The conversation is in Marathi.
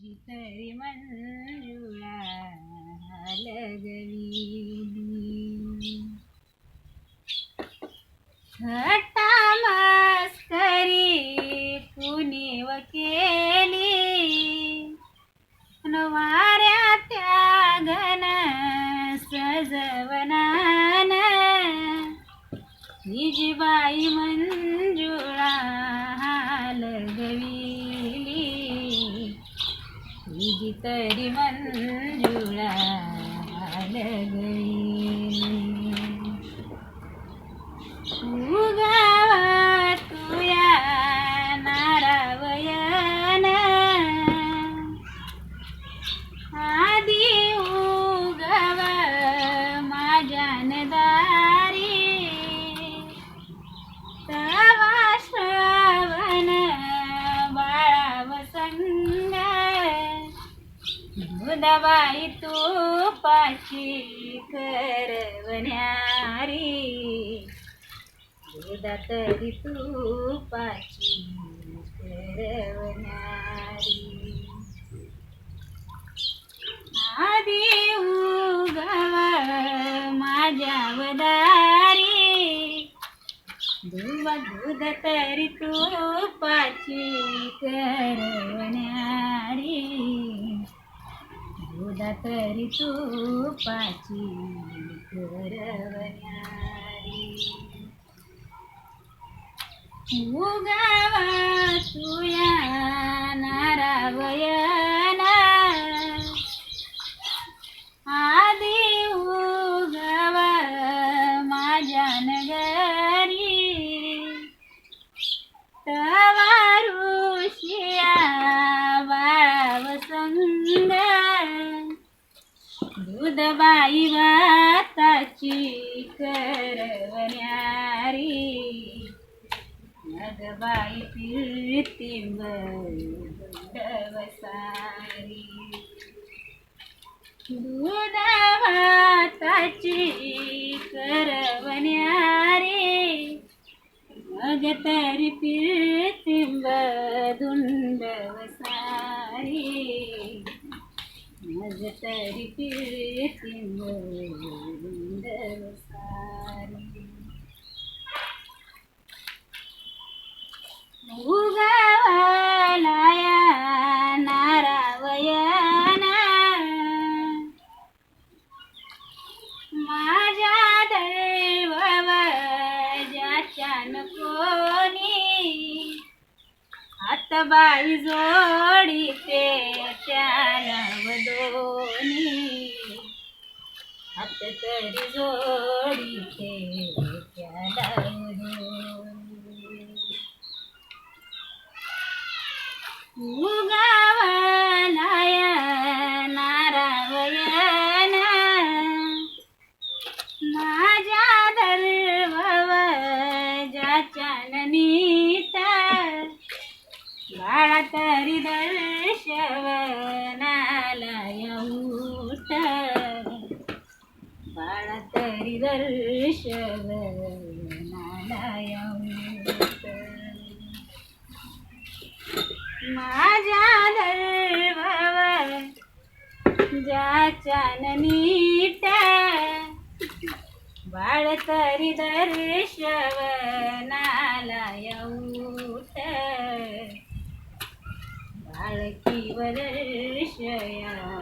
जितरी मंजुळा लगवी थट्टा मस्करी कुणी वकेली नवाऱ्या त्यागन सजवनान ही बाई मंजुळा लगवी तरी मंजुळा लगविली उगावा तुया नारावयन दवाई तू पाशी करवण्यारी. दुधा तरी पाशी करवणारी आधी उगवा माझ्या वदारी. दुवा दूध तरी तू दूध तरी तुपाची करवणारी उगावा दूधबाई भाताची करवण्यारी. नगबाई पिळतिंब डवसारी दूध भाताची करवण्यारी. मग तरी पिळतिंब धुंडवसारी मग तरी पिळतिंब धुंडवसारी उगावालाया नारावयना माझ्या दैवव ज्याच्यान कोणी बाई जोडी ते त्या दोनी हात तरी जोडी ते त्याला माझ्या दर्वव ज्याच्यान नीता बाळा तरी दर्शव येऊट बाळा तरी माझ्या दर्वव ज्याच्या नीट बाळ तरी दर्शवनाला येऊट बाळकी वर्षया